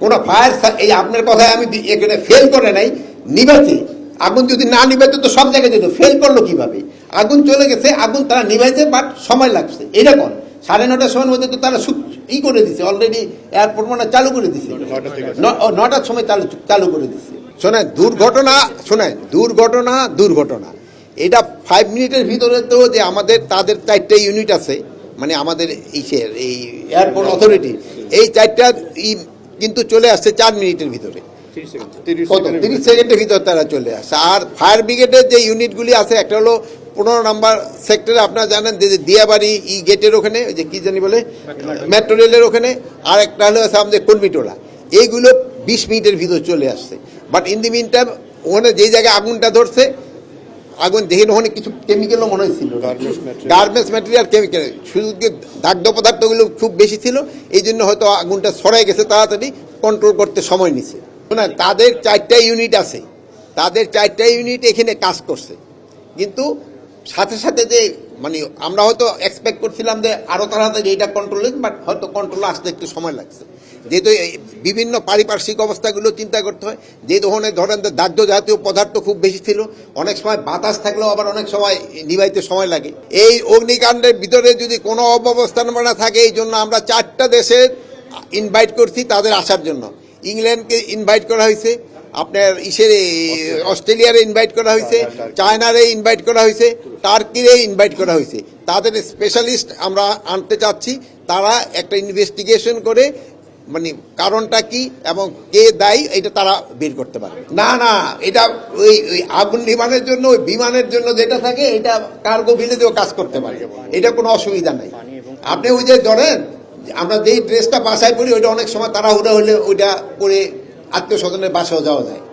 কোন ফায়ার এই আপনার কথায় আমি এখানে ফেল করে নাই নিভাইছে আগুন যদি না নিভাইতে তো সব জায়গায় যেত। ফেল করল কীভাবে? আগুন চলে গেছে আগুন তারা নিভাইছে বাট সময় লাগছে। এরকম সাড়ে নটার সময়ের মধ্যে তো তারা ই করে দিছে অলরেডি এয়ারপোর্ট মানে চালু করে দিছে। ন- নটার সময় চালু চালু করে দিছে। শোনেন দুর্ঘটনা শোনেন দুর্ঘটনা দুর্ঘটনা। এটা ফাইভ মিনিটের ভিতরে তো যে আমাদের তাদের চারটে ইউনিট আছে মানে আমাদের ইসের এই এয়ারপোর্ট অথরিটি এই চারটা ই কিন্তু চলে আসছে চার মিনিটের ভিতরে। কত তিরিশ সেকেন্ডের ভিতর। তারা চলে আসে। আর ফায়ার ব্রিগেডের যে ইউনিটগুলি আছে একটা হলো পনেরো নাম্বার সেক্টরে আপনারা জানেন যে যে দিয়াবাড়ি ই গেটের ওখানে ওই যে কি জানি বলে? মেট্রো রেলের ওখানে। আর একটা হলো আছে আমাদের কর্মীটোলা এইগুলো বিশ মিনিটের ভিতর চলে আসছে। But in the mean time ওখানে যেই জায়গায় আগুনটা ধরছে আগুন দেখে ওখানে কিছু কেমিক্যালও মনে হয়েছিল গার্মেন্টস ম্যাটেরিয়াল কেমিক্যাল শুধু দাগ্ধ পদার্থগুলো খুব বেশি ছিল এই জন্য হয়তো আগুনটা সরাই গেছে তাড়াতাড়ি কন্ট্রোল করতে সময় নিছে। না তাদের চারটা ইউনিট আছে। তাদের চারটা ইউনিট এখানে কাজ করছে। কিন্তু সাথে সাথে যে মানে আমরা হয়তো এক্সপেক্ট করছিলাম যে আরও তাড়াতাড়ি এটা কন্ট্রোল বাট হয়তো কন্ট্রোল আসতে একটু সময় লাগছে। যেহেতু বিভিন্ন পারিপার্শ্বিক অবস্থাগুলো চিন্তা করতে হয়, যে ধরনের ধরেন দাহ্য জাতীয় পদার্থ খুব বেশি ছিল, অনেক সময় বাতাস থাকলেও আবার অনেক সময় নিভাইতে সময় লাগে। এই অগ্নিকাণ্ডের ভিতরে যদি কোনো অব্যবস্থাপনা থাকে, এই জন্য আমরা চারটা দেশের ইনভাইট করছি তাদের আসার জন্য। ইংল্যান্ডকে ইনভাইট করা হয়েছে আপনার ইসের অস্ট্রেলিয়ারে ইনভাইট করা হয়েছে চায়নারে ইনভাইট করা হয়েছে টার্কিরে ইনভাইট করা হয়েছে। তাদের স্পেশালিস্ট আমরা আনতে চাচ্ছি তারা একটা ইনভেস্টিগেশন করে মানে কারণটা কি এবং কে দায়ী এটা তারা বের করতে পারে না না এটা ওই ওই আগুন বিমানের জন্য ওই বিমানের জন্য যেটা থাকে এটা কার্গো ভিলেজেও কাজ করতে পারে। এটা কোনো অসুবিধা নাই। আপনি ওই যে ধরেন আমরা যেই ড্রেসটা বাসায় পড়ি ওইটা অনেক সময় তাড়াহুড়া হলে ওইটা পরে আত্মীয় স্বজনের বাসাও যাওয়া যায়।